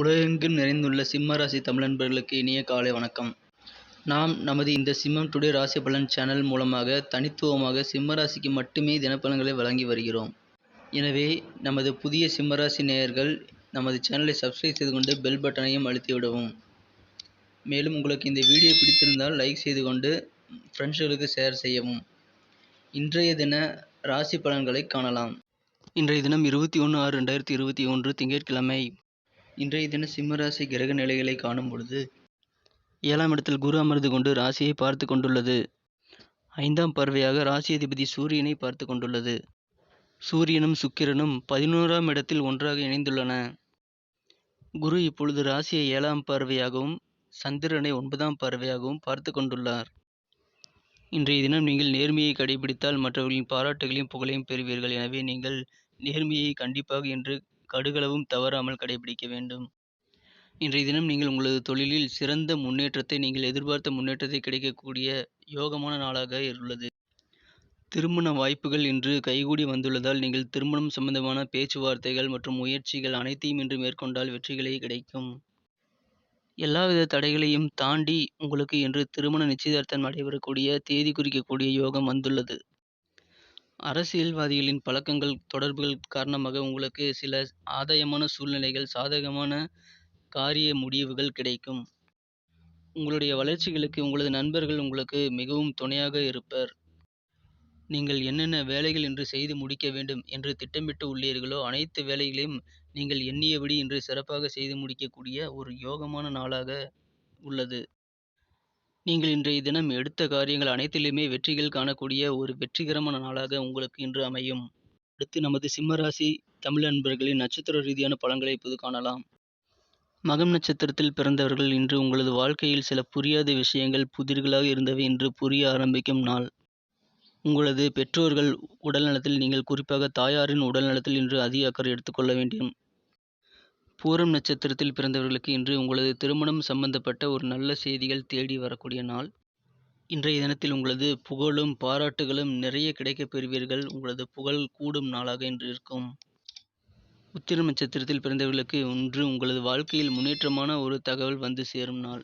உலகெங்கும் நிறைந்துள்ள சிம்ம ராசி தமிழ் நண்பர்களுக்கு இனிய காலை வணக்கம். நாம் நமது இந்த சிம்மம் டுடே ராசி பலன் சேனல் மூலமாக தனித்துவமாக சிம்ம ராசிக்கு மட்டுமே தினப்பலன்களை வழங்கி வருகிறோம். எனவே நமது புதிய சிம்ம ராசி நேயர்கள் நமது சேனலை சப்ஸ்கிரைப் செய்து கொண்டு பெல் பட்டனையும் அழுத்திவிடவும். மேலும் உங்களுக்கு இந்த வீடியோ பிடித்திருந்தால் லைக் செய்து கொண்டு ஃப்ரெண்ட்ஸ்களுக்கு ஷேர் செய்யவும். இன்றைய தின ராசி பலன்களை காணலாம். இன்றைய தினம் இருபத்தி ஒன்று ஆறு ரெண்டாயிரத்தி இருபத்தி ஒன்று திங்கட்கிழமை. இன்றைய தின சிம்ம ராசி கிரக நிலைகளை காணும் பொழுது ஏழாம் இடத்தில் குரு அமர்ந்து கொண்டு ராசியை பார்த்து கொண்டுள்ளது. ஐந்தாம் பார்வையாக ராசி அதிபதி சூரியனை பார்த்து கொண்டுள்ளது. சூரியனும் சுக்கிரனும் பதினோராம் இடத்தில் ஒன்றாக இணைந்துள்ளன. குரு இப்பொழுது ராசியை ஏழாம் பார்வையாகவும் சந்திரனை ஒன்பதாம் பார்வையாகவும் பார்த்து கொண்டுள்ளார். இன்றைய தினம் நீங்கள் நேர்மையை கடைபிடித்தால் மற்றவர்களின் பாராட்டுகளையும் புகழையும் பெறுவீர்கள். எனவே நீங்கள் நேர்மையை கண்டிப்பாக என்று கடுகளவும் தவறாமல் கடைபிடிக்க வேண்டும். இன்றைய தினம் நீங்கள் உங்களது தொழிலில் சிறந்த முன்னேற்றத்தை நீங்கள் எதிர்பார்த்த முன்னேற்றத்தை கிடைக்கக்கூடிய யோகமான நாளாக உள்ளது. திருமண வாய்ப்புகள் இன்று கைகூடி வந்துள்ளதால் நீங்கள் திருமணம் சம்பந்தமான பேச்சுவார்த்தைகள் மற்றும் முயற்சிகள் அனைத்தையும் இன்று மேற்கொண்டால் வெற்றிகளே கிடைக்கும். எல்லாவித தடைகளையும் தாண்டி உங்களுக்கு இன்று திருமண நிச்சயதார்த்தம் நடைபெறக்கூடிய தேதி குறிக்கக்கூடிய யோகம் வந்துள்ளது. அரசியல்வாதிகளின் பழக்கங்கள் தொடர்புகள் காரணமாக உங்களுக்கு சில ஆதாயமான சூழ்நிலைகள் சாதகமான காரிய முடிவுகள் கிடைக்கும். உங்களுடைய வளர்ச்சிகளுக்கு உங்களது நண்பர்கள் உங்களுக்கு மிகவும் துணையாக இருப்பர். நீங்கள் என்னென்ன வேலைகள் இன்று செய்து முடிக்க வேண்டும் என்று திட்டமிட்டு உள்ளீர்களோ அனைத்து வேலைகளையும் நீங்கள் எண்ணியபடி இன்று சிறப்பாக செய்து முடிக்கக்கூடிய ஒரு யோகமான நாளாக உள்ளது. நீங்கள் இன்றைய தினம் எடுத்த காரியங்கள் அனைத்திலுமே வெற்றிகள் காணக்கூடிய ஒரு வெற்றிகரமான நாளாக உங்களுக்கு இன்று அமையும். அடுத்து நமது சிம்மராசி தமிழ் அன்பர்களின் நட்சத்திர ரீதியான பலன்களை இப்போது காணலாம். மகம் நட்சத்திரத்தில் பிறந்தவர்கள் இன்று உங்களது வாழ்க்கையில் சில புரியாத விஷயங்கள் புதிர்களாக இருந்தவை இன்று புரிய ஆரம்பிக்கும் நாள். உங்களது பெற்றோர்கள் உடல்நலத்தில் நீங்கள் குறிப்பாக தாயாரின் உடல்நலத்தில் இன்று அதிக அக்கறை எடுத்துக்கொள்ள வேண்டும். பூரம் நட்சத்திரத்தில் பிறந்தவர்களுக்கு இன்று உங்களது திருமணம் சம்பந்தப்பட்ட ஒரு நல்ல செய்திகள் தேடி வரக்கூடிய நாள். இன்றைய தினத்தில் உங்களது புகழும் பாராட்டுகளும் நிறைய கிடைக்கப் பெறுவீர்கள். உங்களது புகழ் கூடும் நாளாக இன்று இருக்கும். உத்திரம் நட்சத்திரத்தில் பிறந்தவர்களுக்கு இன்று உங்களது வாழ்க்கையில் முன்னேற்றமான ஒரு தகவல் வந்து சேரும் நாள்.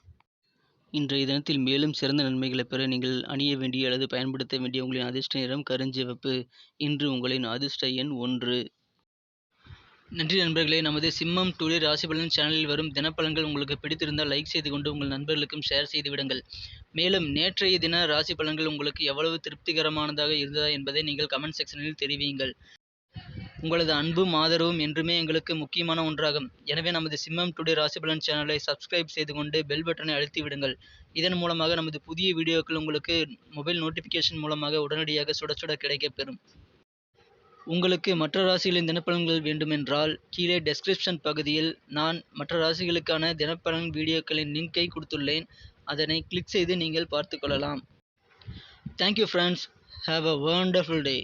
இன்றைய தினத்தில் மேலும் சிறந்த நன்மைகளை பெற நீங்கள் அணிய வேண்டிய அல்லது பயன்படுத்த வேண்டிய உங்களின் அதிர்ஷ்ட நிறம் கருஞ்சிவப்பு. இன்று உங்களின் அதிர்ஷ்ட எண் ஒன்று. நன்றி நண்பர்களே நமது சிம்மம் டுடே ராசி பலன் சேனலில் வரும் தினப்பலன்கள் உங்களுக்கு பிடித்திருந்தால் லைக் செய்து கொண்டு உங்கள் நண்பர்களுக்கும் ஷேர் செய்து விடுங்கள். மேலும் நேற்றைய தின ராசி பலன்கள் உங்களுக்கு எவ்வளவு திருப்திகரமானதாக இருந்ததா என்பதை நீங்கள் கமெண்ட் செக்ஷனில் தெரிவியுங்கள். உங்களது அன்பும் ஆதரவும் என்றுமே எங்களுக்கு முக்கியமான ஒன்றாகும். எனவே நமது சிம்மம் டுடே ராசி பலன் சேனலை சப்ஸ்கிரைப் செய்து கொண்டு பெல் பட்டனை அழுத்தி விடுங்கள். இதன் மூலமாக நமது புதிய வீடியோக்கள் உங்களுக்கு மொபைல் நோட்டிஃபிகேஷன் மூலமாக உடனடியாக சுட சுட கிடைக்கப்பெறும் உங்களுக்கு மற்ற ராசிகளின் தினப்பலன்கள் வேண்டுமென்றால் கீழே டெஸ்கிரிப்ஷன் பகுதியில் நான் மற்ற ராசிகளுக்கான தினப்பலன் வீடியோக்களின் லிங்கை கொடுத்துள்ளேன். அதனை கிளிக் செய்து நீங்கள் பார்த்துக்கொள்ளலாம் thank you friends have a wonderful day